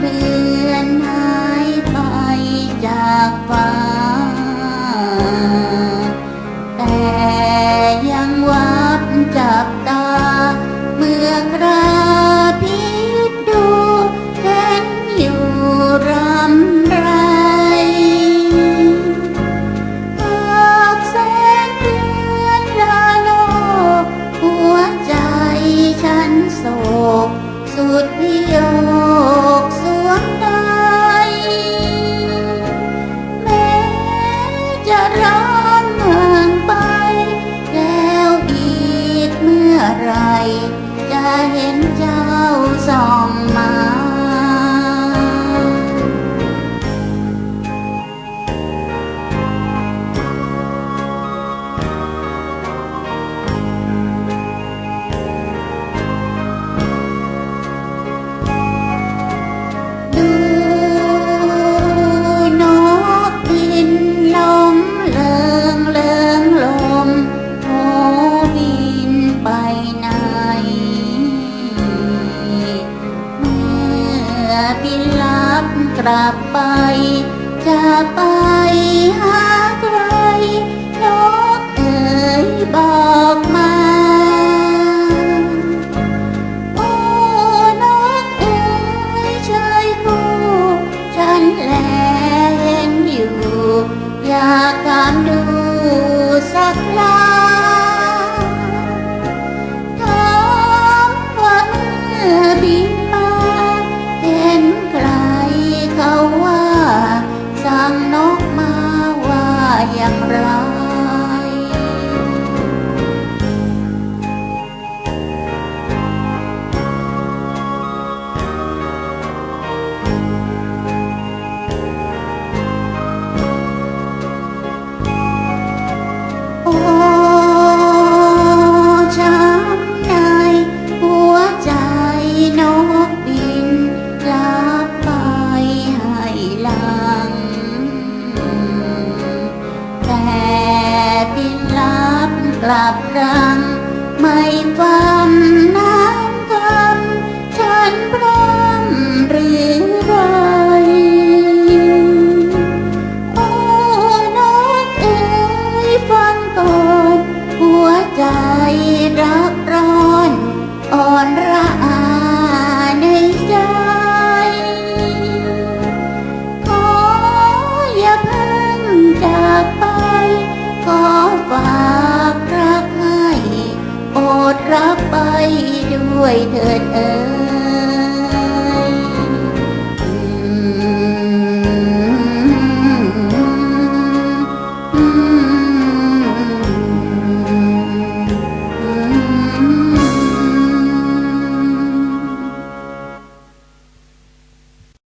เลือนหายไปจากฟ้า แต่ยังวับจับตา เมื่อคราพิษดูเห็นอยู่รำไรหาเดือนราโลกหัวใจฉันสุด จะร้อนเมืองไป แล้วอีกเมื่อไร จะเห็นเจ้าสอง ลับไป จะไปหาใครนกเอ๋ยบอกมา กลับรังไม่ฟัง ดรับไปด้วยเถิดเอ๋ย